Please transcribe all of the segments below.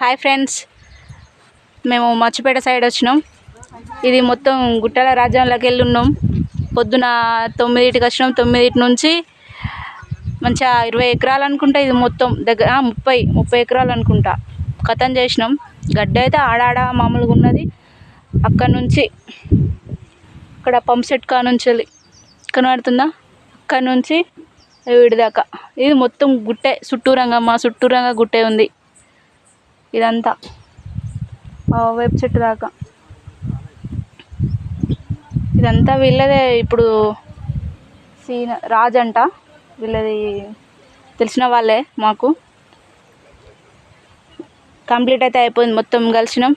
Hi friends. మేము మచ్చిపేట side వచ్చినాం. ఇది మొత్తం గుట్టల రాజ్యంలోకి వెళ్ళి ఉన్నాం పొద్దున తొమ్మిదింటికి వచ్చినాం. తొమ్మిదింటి నుంచి మంచిగా ఇరవై ఎకరాలు అనుకుంటా ఇది మొత్తం. దగ్గర ముప్పై ముప్పై ఎకరాలు అనుకుంటా. కథం చేసినాం. గడ్డ అయితే ఆడాడ మామూలుగా ఉన్నది. అక్కడ నుంచి ఇక్కడ పంప్ సెట్ కా నుంచి కనబడుతుందా? అక్కడ నుంచి వీడిదాకా ఇది మొత్తం గుట్టే చుట్టూరంగా మా చుట్టూరంగా గుట్టే ఉంది. ఇదంతా. ఆ వేప చెట్టు దాకా. ఇదంతా వీళ్ళదే ఇప్పుడు సీన రాజ్ అంట వీళ్ళది తెలిసిన వాళ్ళే మాకు. కంప్లీట్ అయితే అయిపోయింది. మొత్తం కలిసినాం.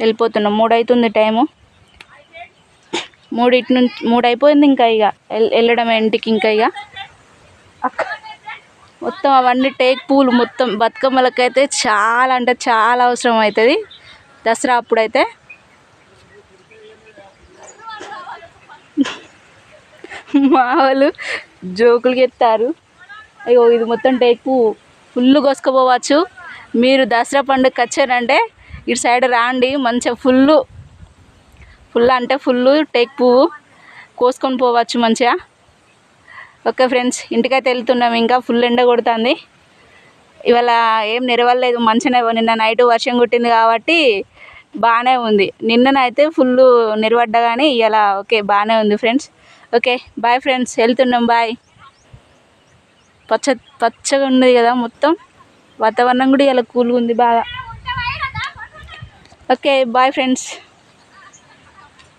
వెళ్ళిపోతున్నాం. మూడు అవుతుంది టైము. మూడింటి నుంచి మూడు అయిపోయింది ఇంకా. ఇక వెళ్ళడం ఇంటికి ఇంకా ఇక. మొత్తం అవన్నీ టేక్ పూలు మొత్తం బతుకమ్మలకైతే చాలా అంటే చాలా అవసరం అవుతుంది దసరా అప్పుడైతే. మా వాళ్ళు జోకులు ఎత్తారు అయ్యో ఇది మొత్తం టేక్ పువ్వు ఫుల్ కోసుకోపోవచ్చు. మీరు దసరా పండుగకి వచ్చారంటే ఇటు సైడ్ రాండి మంచిగా ఫుల్ ఫుల్ అంటే ఫుల్ టేక్ పువ్వు కోసుకొని పోవచ్చు మంచిగా. ఓకే ఫ్రెండ్స్ ఇంటికైతే వెళ్తున్నాం. ఇంకా ఫుల్ ఎండ కొడుతుంది. ఇవాళ ఏం నెరవలేదు మంచిగానే నిన్న నైట్ వర్షం కొట్టింది కాబట్టి బాగానే ఉంది. నిన్ననైతే ఫుల్ నిలబడ్డ కానీ ఇలా ఓకే బాగానే ఉంది ఫ్రెండ్స్. ఓకే బాయ్ ఫ్రెండ్స్ వెళ్తున్నాం బాయ్. పచ్చ పచ్చగా ఉన్నది కదా మొత్తం. వాతావరణం కూడా ఇలా కూల్గా ఉంది బాగా. Okay bye friends.